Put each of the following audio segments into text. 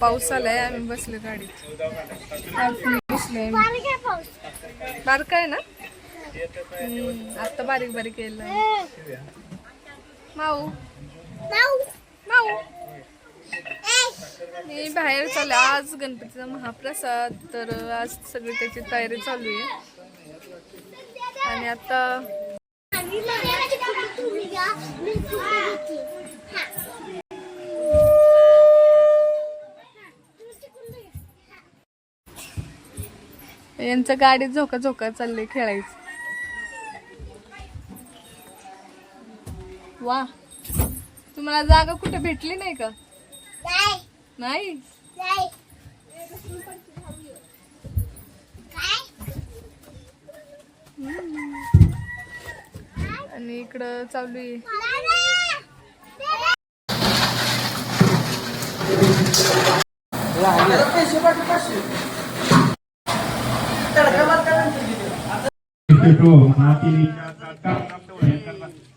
पाऊस आलाय आम्ही बसले गाडीत. बारक आहे ना? आता बारीक बारीक केलं माऊ. माऊ. मी बाहेर चालले. आज गणपतीचा महाप्रसाद. तर आज सगळी त्याची तयारी चालू आहे. आणि आता यांचं गाडीत झोका झोका चाललंय खेळायचं. वा. तुम्हाला जागा कुठे भेटली नाही का? नाही. आणि इकडं चालू आहे.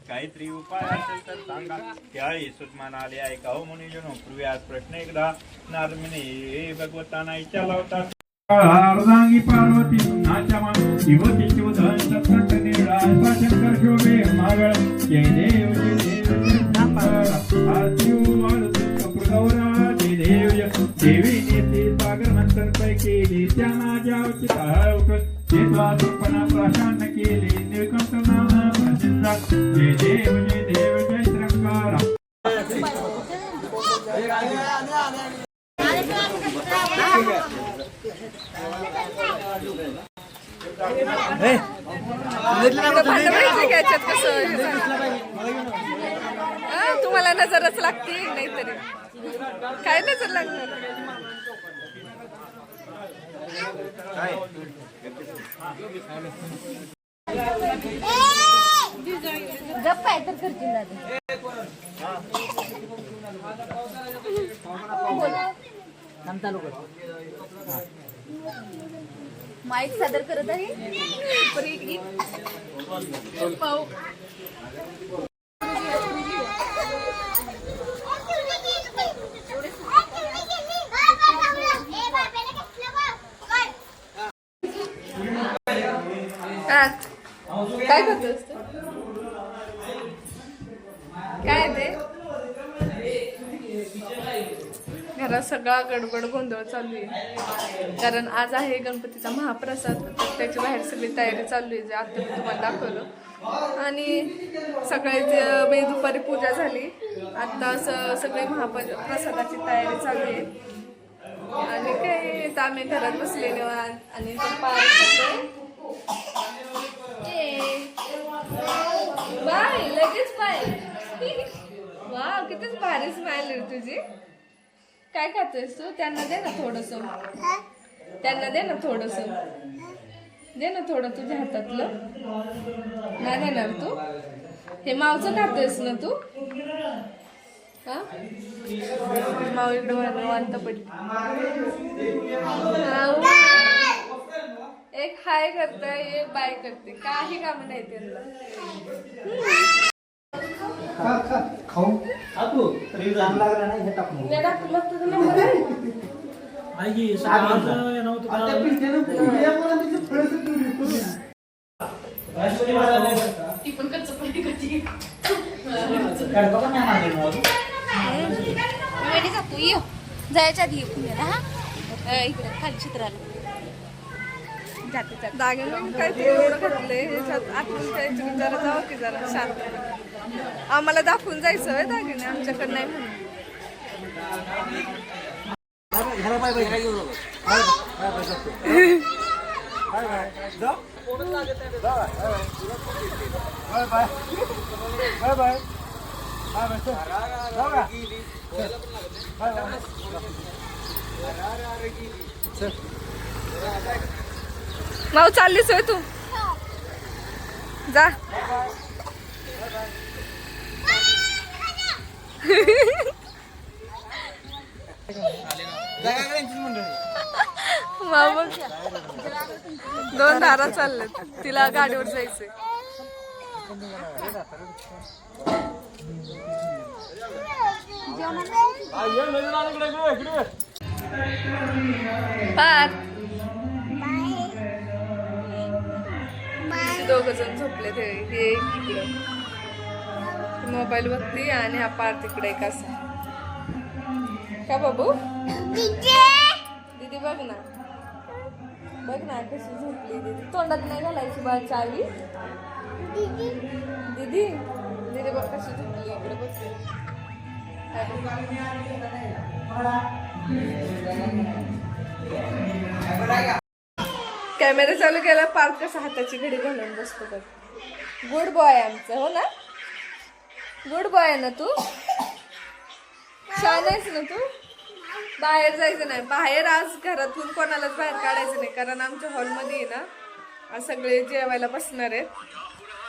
काहीतरी उपाय असेल तर सांगा. त्यावेळी सुषमान आले ऐकाव म्हणून जणू पूर्वी आज प्रश्न एकदा. नारमिने हे भगवताना विचारला होता अर्धांगी पार्वती नाच्या मान शिवती शिवधन सत्संग निळा शंकर शोभे मागळ जय देव जय देव जय शंकर आरती मारुती कपूरगौरा जय देव देवी. नेते सागर नंतर पै केले त्यांना ज्यावची ताळवट चेतवा सुपना प्राशान केले. निळकंठ नाना प्रसिद्धा जय देव जय देव जय श्रंगारा कसं तुम्हाला नजरच लागते नाहीतरी. काय नजर लागणार? गप्प आहे तर करतील माईक सादर करत आहे पाऊ हा. काय करतोस काय ते? घरात सगळा गडबड गोंधळ चालू आहे. कारण आज आहे गणपतीचा महाप्रसाद. तर त्याची बाहेर सगळी तयारी चालू आहे जे आता मी तुम्हाला दाखवलं. आणि सकाळी मी दुपारी पूजा झाली आत्ता असं सगळी महाप्रसादाची तयारी चालू आहे. आणि काय तर आम्ही घरात बसले निवांत आणि तो पार खातोय. ए. बाय स्माइल वा कितीच भारी स्माइल आहे तुझी. काय खातोयस तू? त्यांना दे ना थोडस. त्यांना दे ना थोडस. दे ना थोडं तुझ्या हातातलं. नाही देणार तू? हे मावचं खातोयस ना तू? हा? माव इकडे निवांत एक हाय करताय एक बाय करते काही काम नाही त्यांना. वेडा तुला तुझा नंबर आहे. वेळी जातो ये. जायच्या आधी ये पुण्याला हा? अ, इकडे खाली चित्राला. जाते जाते. दागिने काय ते एवढं घातलंय. ह्याच्यात करायची जरा जावं की जरा शांत. आम्हाला दाखवून जायचं आहे दागिने आमच्याकडे नाही म्हणून. माऊ चाललीस होय तू? जा. बघ. दोन धारा चालल्यात तिला गाडीवर जायचंय. पार. दोघ जण झोपले ते हे एक इकडं. मोबाईल बघती आणि हा पार तिकडे एक असा. का बाबू? दीदी! बघ ना. बघ ना कशी झोपली दीदी. तोंडात नाही घालायची बा चावी दीदी! दीदी बघ कशी झोपली. इकडे बघते कॅमेरा चालू केला पार्क कसा हाताची घडी घालून बसतो बघ. गुड बॉय आमचं हो ना? गुड बॉय आहे ना तू? छान आहेस ना तू? बाहेर जायचं नाही. बाहेर आज घरातून कोणालाच बाहेर काढायचं नाही. कारण आमच्या हॉलमध्ये आहे ना आज सगळे जेवायला बसणार आहेत.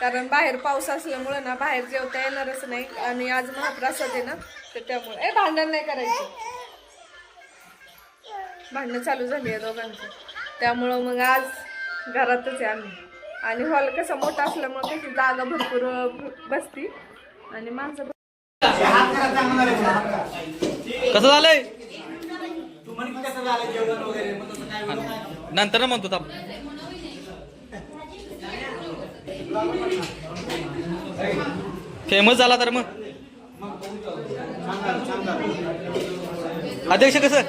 कारण बाहेर पाऊस असल्यामुळं ना बाहेर जेवता येणारच नाही. आणि आज महाप्रसाद आहे ना तर त्यामुळे ए भांडण नाही करायचं. भांडणं चालू झाली आहे दोघांचं. त्यामुळं मग आज घरातच आहे आम्ही. आणि हॉल कसा मोठा असल्यामुळे कशी जागा भरपूर बसती. आणि माणसं कसं झालंय? नंतर ना म्हणतो थांब. फेमस झाला तर मग. अध्यक्ष कसं?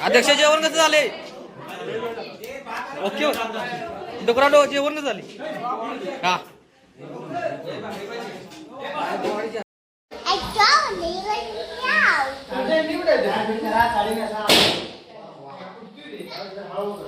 अध्यक्ष जेवण कसं झाले ओके डोकराडो जेवण कसं झाले. हा. कसं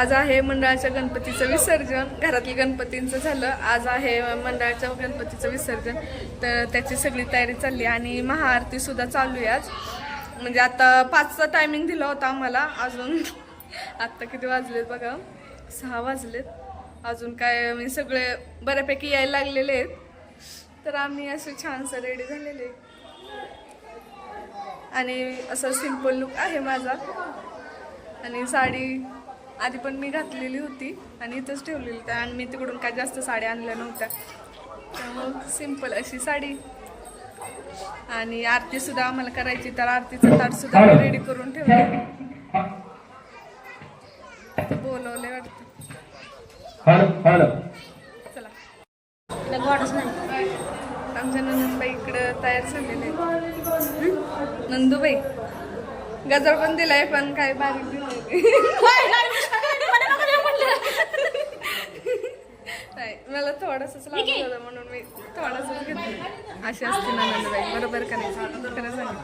आज आहे मंडळाच्या गणपतीचं विसर्जन. घरातल्या गणपतींचं झालं. आज आहे मंडळाच्या गणपतीचं विसर्जन. तर त्याची सगळी तयारी चालली आणि महाआरतीसुद्धा चालू आहे आज. म्हणजे आता पाचचा टायमिंग दिला होता आम्हाला. अजून आत्ता किती वाजलेत बघा. सहा वाजलेत. अजून काय म्हणजे सगळे बऱ्यापैकी यायला लागलेले आहेत. तर आम्ही असे छानसं रेडी झालेले आणि असं सिंपल लुक आहे माझा. आणि साडी आधी पण मी घातलेली होती आणि इथंच ठेवलेली होती. आणि मी तिकडून काय जास्त साड्या आणल्या नव्हत्या. त्यामुळं सिंपल अशी साडी. आणि आरती सुद्धा आम्हाला करायची तर आरतीचं ताट सुद्धा मी रेडी करून ठेवले. बोलवले वाटतं. चला. आमच्या नंदुबाई इकडं तयार झालेले? नंदुबाई. गजर पण दिलाय पण काय बारीक दिली नाही मला थोडंसंच लागत होतं म्हणून मी थोडंसंच घेतलं अशी असते ना नंदुबाई बरोबर का नाही खरं सांग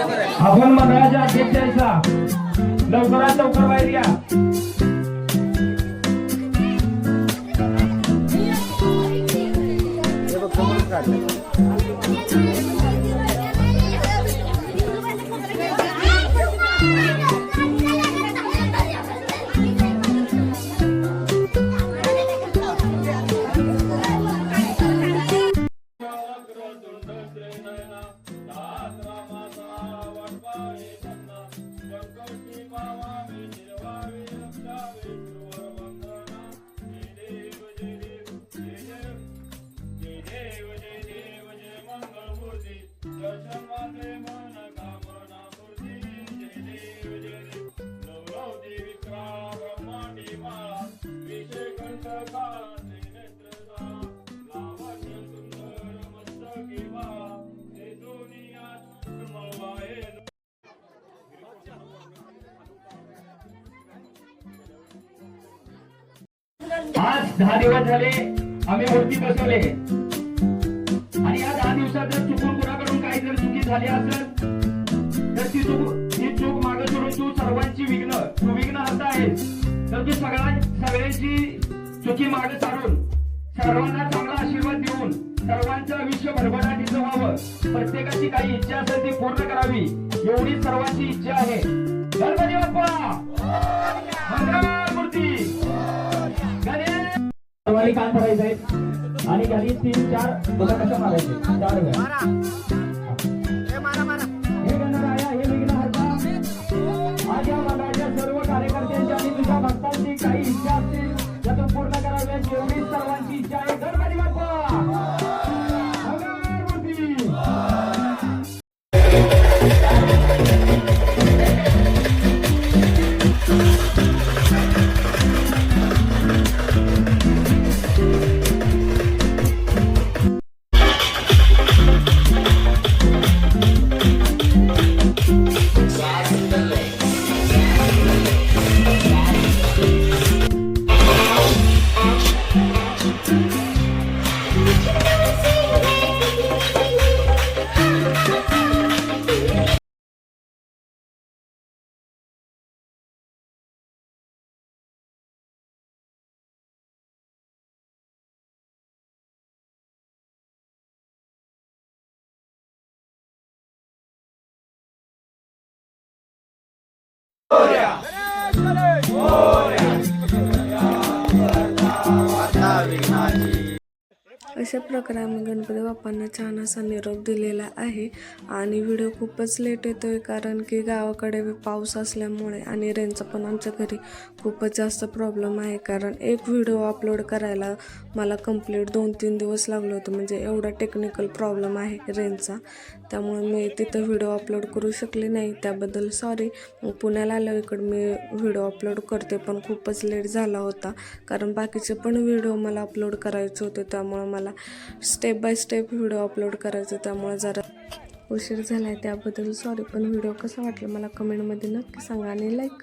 आपण मंडळाच्या अध्यक्षांचा लवकरात लवकर बाहेर या Thank you. आज दहा दिवस झाले आम्ही मूर्ती बसवले. आणि या दहा दिवसात जर चुकून कुणाकडून काही जर चुकी झाली असेल तर ती चूक ही चूक मागे सोडून तू सर्वांची विघ्न तू विघ्न हर्ता आहेस. तर तू सगळ्या सगळ्यांची चुकी मागे सारून सर्वांना चांगला आशीर्वाद देऊन सर्वांचं आयुष्य भरभराटीचं व्हावं. प्रत्येकाची काही इच्छा असेल ती पूर्ण करावी. एवढी सर्वांची इच्छा आहे. गणपती बाप्पा! सर्वांनी काय करायचंय. आणि खाली तीन चार बघा कसं मारायचे? चार वेळा. Oh, yeah. अशा प्रकारे आम्ही गणपती बाप्पांना छान असा निरोप दिलेला आहे. आणि व्हिडिओ खूपच लेट येतो आहे कारण की गावाकडे पाऊस असल्यामुळे आणि रेंजचा पण आमच्या घरी खूपच जास्त प्रॉब्लेम आहे. कारण एक व्हिडिओ अपलोड करायला मला कंप्लीट दोन तीन दिवस लागले होते. म्हणजे एवढा टेक्निकल प्रॉब्लेम आहे रेंजचा. त्यामुळे मी तिथं व्हिडिओ अपलोड करू शकले नाही. त्याबद्दल सॉरी पुण्याला आलो इकडं मी व्हिडिओ अपलोड करते. पण खूपच लेट झाला होता. कारण बाकीचे पण व्हिडिओ मला अपलोड करायचे होते. त्यामुळे मला step by step video upload करायचं त्यामुळे जरा उशीर झाला आहे त्याबद्दल. सॉरी पण व्हिडिओ कसा वाटला मला कमेंटमध्ये नक्की सांगा आणि लाईक करा.